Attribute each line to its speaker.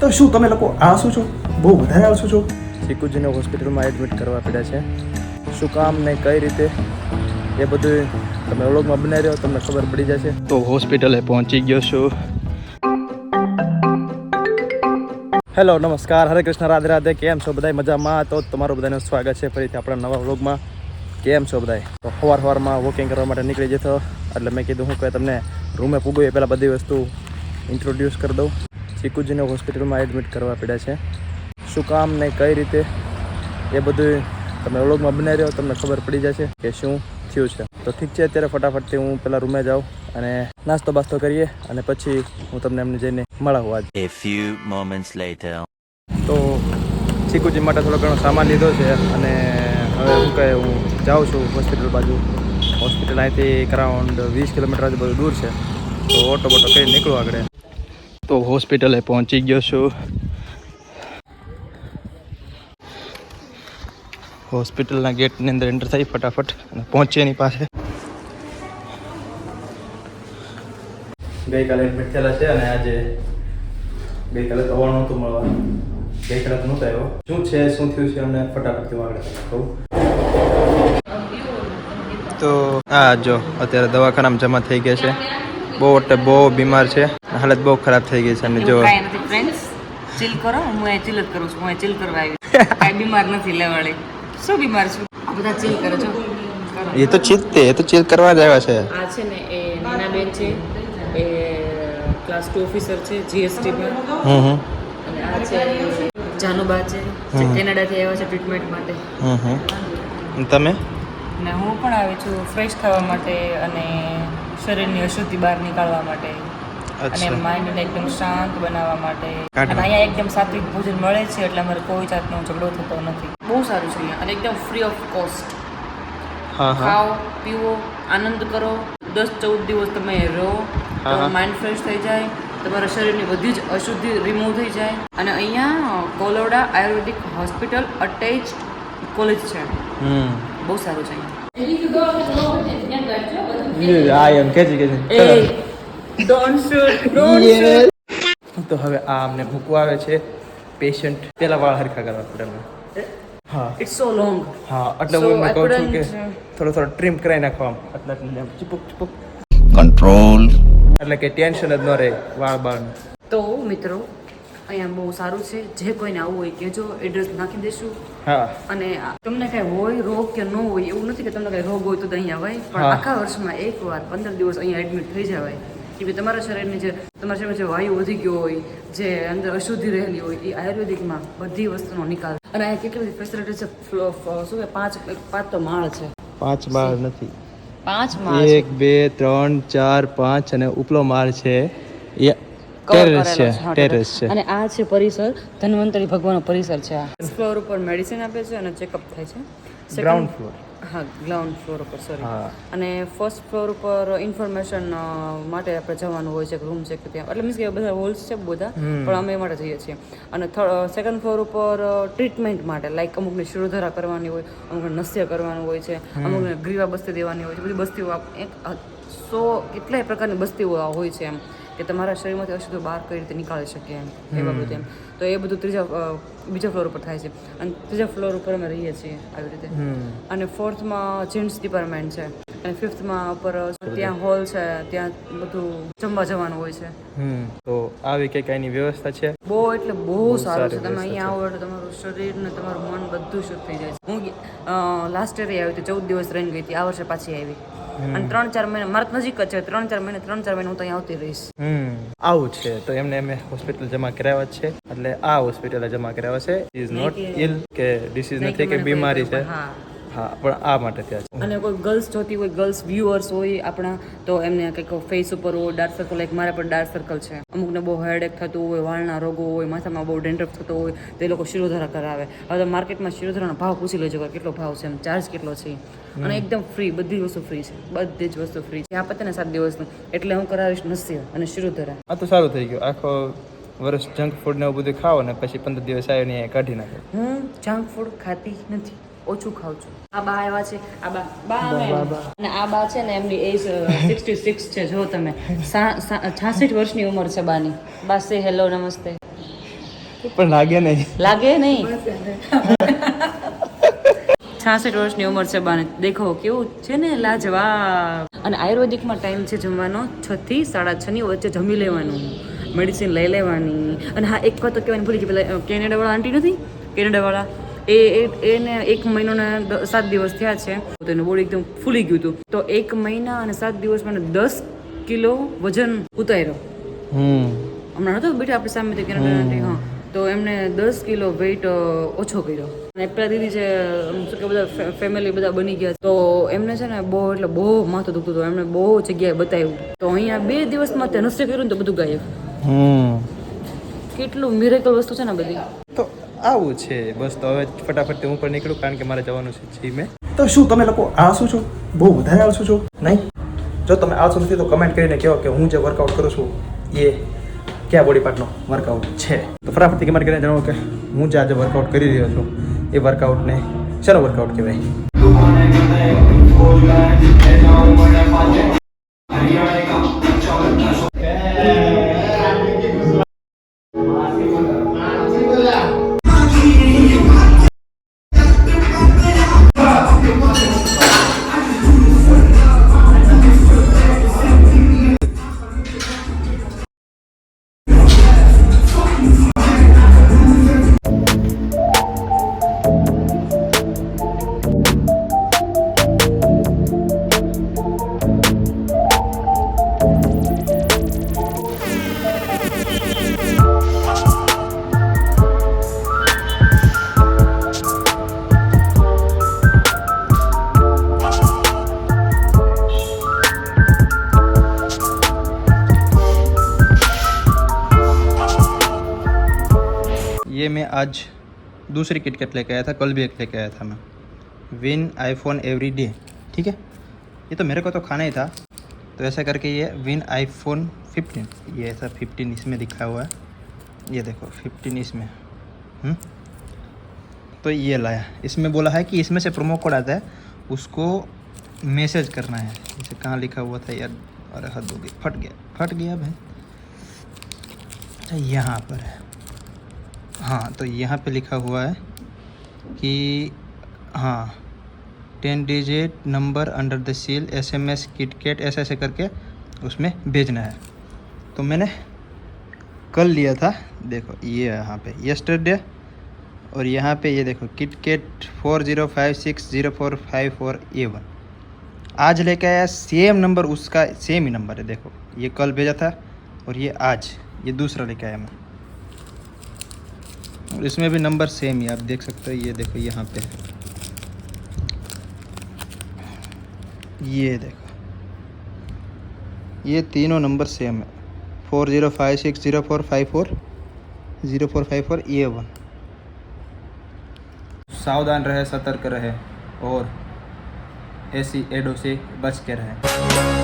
Speaker 1: તો શું તમે લોકો આળસુ છો? બહુ વધારે આળસુ છો? ચીકુજીને હોસ્પિટલમાં એડમિટ કરવા પડ્યા છે. શું કામ ને કઈ રીતે? એ બધું તમે વ્લોગમાં બનાવી રહ્યો તમને ખબર પડી જશે. તો હોસ્પિટલે પહોંચી ગયો છું. હેલો નમસ્કાર. હરે કૃષ્ણ રાધે રાધે. કેમ છો બધા મજામાં? તો તમારું બધાનું સ્વાગત છે ફરીથી આપણા નવા વ્લોગમાં. કેમ છો બધા તો સવાર સવારમાં વોકિંગ કરવા માટે નીકળી જતો એટલે મેં કીધું હું કે તમને રૂમે પૂગું એ પહેલાં બધી વસ્તુ ઇન્ટ્રોડ્યુસ કરી દઉં. ચીકુજીને હોસ્પિટલમાં એડમિટ કરવા પડ્યા છે. શું કામ ને કઈ રીતે? એ બધું તમે વ્લોગમાં બનાવી રહ્યો તમને ખબર પડી જશે કે શું થયું છે. તો ઠીક છે અત્યારે ફટાફટથી હું પહેલાં રૂમે જાઉં અને નાસ્તો બાસ્તો કરીએ અને પછી હું તમને એમને જઈને મળાવું આજ.
Speaker 2: A few moments later.
Speaker 1: તો ચીકુજી માટે થોડો ઘણો સામાન લીધો છે અને હવે શું કહે હું જાઉં છું હોસ્પિટલ બાજુ. હોસ્પિટલ અહીંથી અરાઉન્ડ વીસ કિલોમીટર આજુબાજુ દૂર છે. તો ઓટો બોટો કરી નીકળું આગળ. તો હોસ્પિટલે પહોંચી ગયો છું. હોસ્પિટલના ગેટની અંદર એન્ટર થઈ ફટાફટ અને પહોંચી એની પાસે. ગઈકાલે એડમિટ થયેલા છે અને આજે ગઈકાલે આવવાનું નહોતું મળવા. ગઈકાલે તો નહોતો આવ્યો. શું છે શું થયું છે અમને ફટાફટથી આગળ કહું? તો આ જો અત્યારે દવાખાનામાં જમા થઈ ગયા છે. બહુ એટલે બહુ બીમાર છે. હાલત બહુ ખરાબ થઈ ગઈ છે અને જો
Speaker 3: કાંઈ નથી ફ્રેન્ડ્સ ચીલ કરો. હું અહીં ચીલ જ કરું છું હું અહીં ચીલ કરવા આવી કાંઈ બીમાર નથી લેવાળી. શું બીમાર છું? આ બધા ચિલ કરો છો
Speaker 1: એ તો ચીત એ તો ચિલ કરવા જ આવ્યા છે.
Speaker 3: આ છે ને એ નીનાબેન છે એ ક્લાસ ટુ ઓફિસર છે જીએસટીમાં
Speaker 1: હમ હમ.
Speaker 3: અને આ છે જાનુબા છે જે. કેનેડાથી આવ્યા છે ટ્રીટમેન્ટ માટે.
Speaker 1: હમ હમ. તમે?
Speaker 3: ને હું પણ આવી છું ફ્રેશ થવા માટે અને શરીરની અશુદ્ધિ બહાર નીકાળવા માટે. અને માઇન્ડને એકદમ શાંત બનાવવા માટે. અને અહીંયા એકદમ સાત્વિક ભોજન મળે છે એટલે અમારે કોઈ જાતનો ઝઘડો થતો નથી. બહુ સારું છે અહીંયા અને એકદમ ફ્રી ઓફ કોસ્ટ
Speaker 1: હા હા.
Speaker 3: ખાઓ પીવો આનંદ કરો. દસ ચૌદ દિવસ તમે રહો. માઇન્ડ ફ્રેશ થઈ જાય તમારા શરીરની બધી જ અશુદ્ધિ રિમૂવ થઈ જાય. અને અહીંયા Koloda Ayurvedic hospital attach college છે.
Speaker 1: હમ.
Speaker 3: બહુ સારું છે
Speaker 1: આ એમ કે છે કે તો હવે આ અમને મૂકવા આવે છે. પેશન્ટ પેલા વાળ હરખા કરવા પડે હા.
Speaker 3: ઇટ્સ સો લોંગ
Speaker 1: હા એટલે હું એમને કહું છું કે થોડો થોડો ટ્રીમ કરાવી નાખવા. આમ. એટલે ચીપક ચીપક.
Speaker 2: Control.
Speaker 1: એટલે કે ટેન્શન જ ન રહે વાળ બાળ
Speaker 3: તો મિત્રો અહીંયા બહુ સારું છે. જે કોઈને આવવું હોય કહેજો એડ્રેસ નાખી દેશું
Speaker 1: હા.
Speaker 3: અને તમને કઈ હોય રોગ કે ન હોય એવું નથી કે તમને કઈ રોગ હોય તો તો અહીંયા આવે પણ આખા વર્ષમાં એક વાર પંદર દિવસ અહીંયા એડમિટ થઈ જવાય. કેમ ભાઈ તમારા શરીરની જે તમારા શરીરમાં જે વાયુ વધી ગયો હોય જે અંદર અશુદ્ધિ રહેલી હોય એ આયુર્વેદિકમાં બધી વસ્તુનો નિકાલ. અને અહીંયા કેટલી બધી ફેસિલિટી છે? ફ્લો- શું કે પાંચ પાંચ તો માળ છે.
Speaker 1: પાંચ માળ નથી.
Speaker 3: પાંચ માળ
Speaker 1: એક બે ત્રણ ચાર પાંચ અને ઉપલો માળ છે. એ ટેરેસ છે ટેરેસ છે.
Speaker 3: અને આ છે પરિસર ધન્વંતરી ભગવાનનો પરિસર છે આ. ફ્લોર ઉપર મેડિસિન આપે છે અને ચેકઅપ થાય છે.
Speaker 1: ગ્રાઉન્ડ ફ્લોર
Speaker 3: હા ગ્રાઉન્ડ ફ્લોર ઉપર સોરી અને ફર્સ્ટ ફ્લોર ઉપર ઇન્ફોર્મેશન માટે આપણે જવાનું હોય છે રૂમ છે કે ત્યાં. એટલે મીન્સ કે બધા હોલ્સ છે બધા પણ અમે એ માટે જઈએ છીએ. અને સેકન્ડ ફ્લોર ઉપર ટ્રીટમેન્ટ માટે લાઈક અમુકને શિરોધરા કરવાની હોય અમુકને નસ્ય કરવાનું હોય છે અમુકને ગ્રીવા બસ્તી દેવાની હોય છે બધી બસ્તીઓ એક સો કેટલાય પ્રકારની બસ્તીઓ હોય છે એમ. કે તમારા શરીરમાંથી અશુદ્ધ બહાર કઈ રીતે નીકાળી શકીએ એમ એ બાબતે એમ. તો એ બધું ત્રીજા બીજા ફ્લોર ઉપર થાય છે. અને ત્રીજા ફ્લોર ઉપર અમે રહીએ છીએ આવી રીતે. અને ફોર્થમાં જેન્ટ્સ ડિપાર્ટમેન્ટ છે. અને ફિફ્થમાં ઉપર ત્યાં હોલ છે ત્યાં બધું જમવા જવાનું હોય છે.
Speaker 1: તો આવી કઈ કઈની વ્યવસ્થા છે?
Speaker 3: બહુ એટલે બહુ સારું છે. તમે અહીંયા આવો એટલે તમારું શરીર ને તમારું મન બધું શુદ્ધ થઈ જાય છે. હું લાસ્ટ યર આવી હતી ચૌદ દિવસ રહીને ગઈ હતી. આ વર્ષે પાછી આવી. અને ત્રણ ચાર મહિના મારા નજીક જ છે ત્રણ ચાર મહિને ત્રણ ચાર મહિને હું તો અહીંયા આવતી રહીશ.
Speaker 1: આવું છે. તો એમને એમ હોસ્પિટલ જમા કરાવ્યા છે. એટલે આ હોસ્પિટલે જમા કરાવ્યા છે. ઇઝ નોટ ઇલ કે ડિસીઝ નથી કે બીમારી છે.
Speaker 3: હા
Speaker 1: પણ આ માટે ત્યાં છે.
Speaker 3: અને કોઈ ગર્લ્સ જોતી હોય ગર્લ્સ વ્યુઅર્સ હોય આપણા તો એમને કંઈક ફેસ ઉપર હોય ડાર્ક સર્કલ લાઈક મારા પર ડાર્ક સર્કલ છે. અમુકને બહુ હેડેક થતું હોય વાળના રોગો હોય માથામાં બહુ ડેન્ડ્રફ થતો હોય તો એ લોકો શિરોધારા કરાવે. હવે તો માર્કેટમાં શિરોધારાનો ભાવ પૂછી લેજો કે કેટલો ભાવ છે એમ ચાર્જ કેટલો છે. અને એકદમ ફ્રી બધી જ વસ્તુ ફ્રી છે બધી જ વસ્તુ ફ્રી છે. આ પતે ને સાત દિવસનું એટલે હું કરાવીશ નસ્ય અને શિરોધારા.
Speaker 1: આ તો સારું થઈ ગયું. આખો વર્ષ જંક ફૂડ ને એવું બધું ખાઓ ને પછી પંદર દિવસ આવીને કાઢી નાખો.
Speaker 3: હું જંક ફૂડ ખાતી નથી. ઓછું ખાઉં છું. આ બા આવ્યા છે? આ બા. બા અને આ બા છે ને એમની એજ સિક્સટી સિક્સ છે જો તમે. છાસઠ વર્ષની ઉંમર છે બાની. બા સે હેલો નમસ્તે.
Speaker 1: પણ લાગે નહીં.
Speaker 3: લાગે નહીં? છાસઠ વર્ષની ઉંમર છે બાને. દેખો કેવું છે ને લાજવાબ. અને આયુર્વેદિકમાં ટાઈમ છે જમવાનો છ થી સાડા છ ની વચ્ચે જમી લેવાનું. મેડિસિન લઈ લેવાની. અને હા એક વાત તો કહેવાની ભૂલી ગઈ. પેલા કેનેડાવાળા આંટી નથી? કેનેડાવાળા એ એ- એને એક મહિનો ને સાત દિવસ થયા છે. તો એનું બોડી એકદમ ફૂલી ગયું હતું. તો એક મહિના અને સાત દિવસ મને દસ કિલો વજન ઉતાર્યો. હમણાં નતો બેઠા આપણી સામે કેનેડા હા. તો એમને દસ કિલો વેઇટ ઓછો કર્યો. અને પેલા દીદી છે શું કે બધા ફેમિલી બધા બની ગયા. તો એમને છે ને બહુ એટલે બહુ માથું દુખતું હતું. એમને બહુ જગ્યાએ બતાવ્યું. તો અહીંયા બે દિવસમાં તે નસ્ય કર્યું ને તો બધું ગાયબ.
Speaker 1: હમ.
Speaker 3: કેટલું મિરેકલ વસ્તુ છે ને બધી.
Speaker 1: તો આવું છે. બસ તો હવે ફટાફટ હું પણ નીકળું કારણ કે મારે જવાનું છે જીમે તો શું તમે લોકો આળસુ છો? બહુ વધારે આળસુ છો? નહીં? જો તમે આળસુ નથી તો કમેન્ટ કરીને કહો કે હું જે વર્કઆઉટ કરું છું, એ કયા બોડી પાર્ટનો વર્કઆઉટ છે? તો ફટાફટથી કમેન્ટ કરીને જણાવો કે હું જે આજે વર્કઆઉટ કરી રહ્યો છું, એ વર્કઆઉટને શેનો વર્કઆઉટ કહેવાય? ये मैं आज दूसरी किटकेट लेके आया था, कल भी एक लेके आया था मैं। विन आईफोन एवरी डे ठीक है? ये तो मेरे को तो खाना ही था। तो ऐसा करके ये विन आईफोन 15 ये ऐसा 15 इसमें दिखा हुआ है। ये देखो 15 इसमें हम्म? तो ये लाया। इसमें बोला है कि इसमें से प्रोमो कोड आता है, उसको मैसेज करना है। इसे कहाँ लिखा हुआ था यार? अरे हद हो गई, फट गया फट गया भाई। अच्छा यहाँ पर है। हाँ तो यहाँ पे लिखा हुआ है कि हाँ ten digit number under the seal S M S KitKat ऐसे ऐसे करके उसमें भेजना है। तो मैंने कल लिया था, देखो, ये यहाँ पे यस्टरडे और यहाँ पे ये देखो KitKat four zero five six zero four five four A one आज लेके आया सेम नंबर उसका सेम ही नंबर है, देखो, ये कल भेजा था, और ये आज, ये दूसरा लेके आया मैं। इसमें भी नंबर सेम ही आप देख सकते हो, ये देखो यहाँ पे। ये देखो। ये तीनों नंबर सेम है। Four zero five six zero four five four zero four five four ये वन सावधान रहे, सतर्क रहे और ऐसी एडों से बच के रहे।